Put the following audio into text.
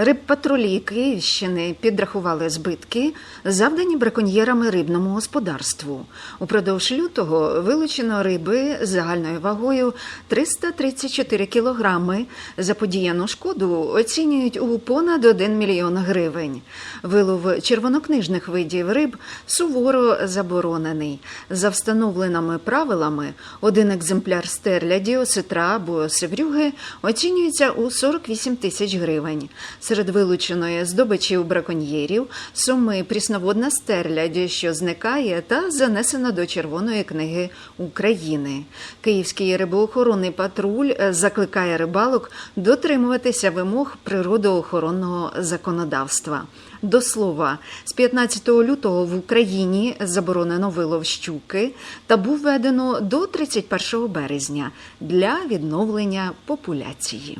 Рибпатрулі Київщини підрахували збитки, завдані браконьєрами рибному господарству. Упродовж лютого вилучено риби загальною вагою 334 кілограми. Заподіяну шкоду оцінюють у понад 1 мільйон гривень. Вилов червонокнижних видів риб суворо заборонений. За встановленими правилами, один екземпляр стерля, діоситра або севрюги оцінюється у 48 тисяч гривень. Серед вилученої здобичі у браконьєрів суми прісноводна стерля, що зникає та занесена до Червоної книги України. Київський рибоохоронний патруль е, закликає рибалок дотримуватися вимог природоохоронного законодавства. До слова, з 15 лютого в Україні заборонено вилов щуки та був введено до 31 березня для відновлення популяції.